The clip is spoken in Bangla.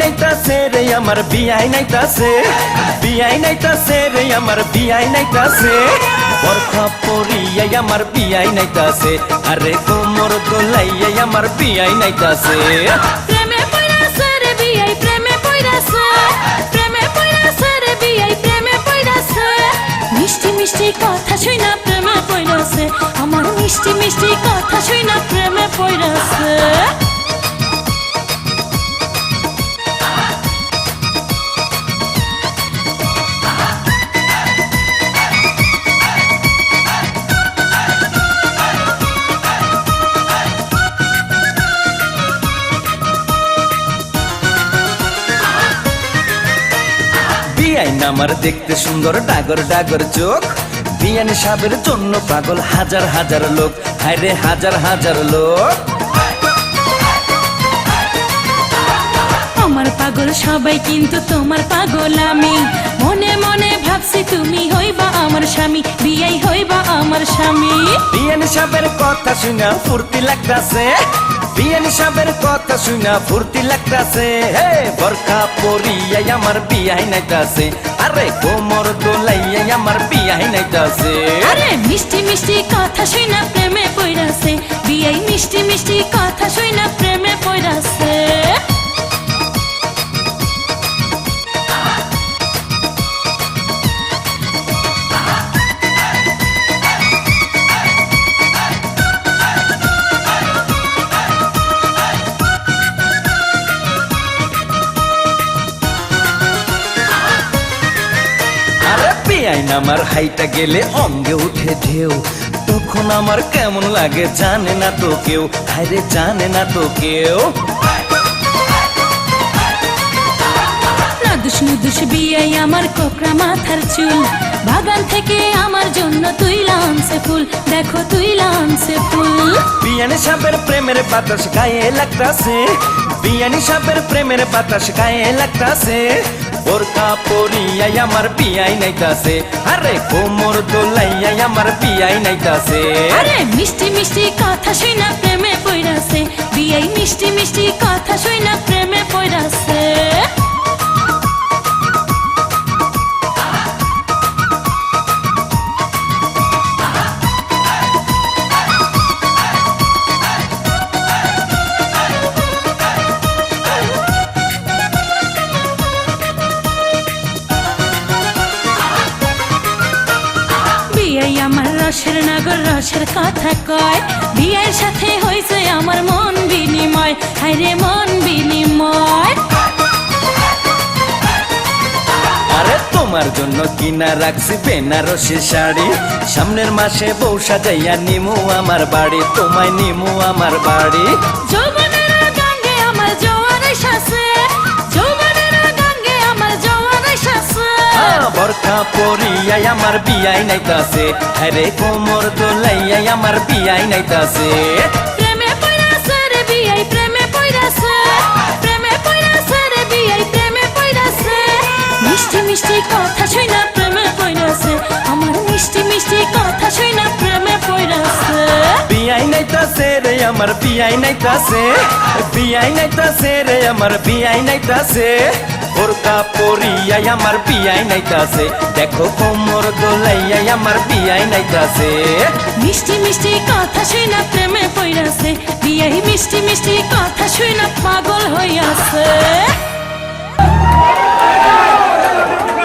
নাইতাছে রে, আমার বিয়াই নাইতাছে বিয়াই রে, আমার বিয়াই নাইতাছে বরখা পরিয়াই আমার বিয়াই নাইতাছে আরে কোমর দোলাইয়াই আমার বিয়াই নাইতাছে প্রেমে বিয়াই মিষ্টি মিষ্টি কথা শুই না প্রেমে পড়াছে আমার মিষ্টি মিষ্টি কথা শুই না প্রেমে পড়াছে বিয়াইন আমার দেখতে সুন্দর ডাগর ডাগর চোখ। বিয়ান সাবের জন্য পাগল হাজার হাজার লোক। হায়রে হাজার হাজার লোক। আমার পাগল সবাই কিন্তু তোমার পাগল আমি। মনে মনে ভাবছি তুমি হইবা আমার স্বামী বিয়াই হইবা আমার স্বামী। বিয়ান সাবের কথা শুনা ফুর্তি লাগতাছে। বিয়ান সাবের কথা শুনা ফুর্তি লাগতাছে। হে, বরখা পরিয়াই আমার বিয়াই নাইতাছে। আরে, কোমর দোলাইয়াই আমার বিয়াই নাইতাছে। আরে, মিষ্টি মিষ্টি কথা শুনা প্রেমে পড়াছে বিয়াই মিষ্টি মিষ্টি কথা শুনা প্রেমে পড়াছে আরে বেআইন আমার হাইটা গেলে অঙ্গে উঠে ঢেউ। তখন আমার কেমন লাগে জানে না তো কেউ। হায়রে জানে না তো কেউ। নাদুস বিয়াই আমার কোকড়া মাথার চুল। বাগান থেকে আমার জন্য তুই লামছে ফুল। দেখো তুই লামছে ফুল। বিয়ানি সাপের প্রেমের বাতাস গায়ে লাগতাছে। বিয়ানি সাপের প্রেমের বাতাস গায়ে লাগতাছে। বোরকা পরিয়াই আমার বিয়াই নাইতাছে। আরে কোমর দোলাইয়াই আমার পিয়াই নাইতাছে। আরে মিষ্টি মিষ্টি কথা শুই না প্রেমে পড়াছে বিয়াই মিষ্টি মিষ্টি কথা আমার রসের নগর রসের কথা কয়। বিয়ের সাথে হয়েছে আমার মন বিনিময়। হায়রে মন বিনিময়। আরে তোমার জন্য কিনা রাখছি বেনারসি শাড়ি। সামনের মাসে বউ সাজাইয়া নিমু আমার বাড়ি তোমায় নিমু আমার বাড়ি। যৌবনের পরিয়াই আমার বিয়াই নাইতাছে। আরে কোমর দোলাইয়াই আমার বিয়াই নাইতাছে। প্রেমে পড়াছে রে বিয়াই প্রেমে পড়াছে প্রেমে পড়াছে রে বিয়াই প্রেমে পড়াছে মিষ্টি মিষ্টি কথা শুই না প্রেমে পড়াছে আমার মিষ্টি মিষ্টি কথা শুই না প্রেমে পড়াছে বিয়াই নাইতাছে রে আমার বিয়াই নাইতাছে। বিয়াই নাইতাছে রে আমার বিয়াই নাইতাছে। বোরকা পরিয়াই আমার বিয়াই নাইতাছে। দেখো কোমর দোলাইয়াই আমার বিয়াই নাইতাছে। মিষ্টি মিষ্টি কথা শুই না প্রেমে পড়াছে বিয়াই মিষ্টি মিষ্টি কথা শুই না পাগল হইয়াছে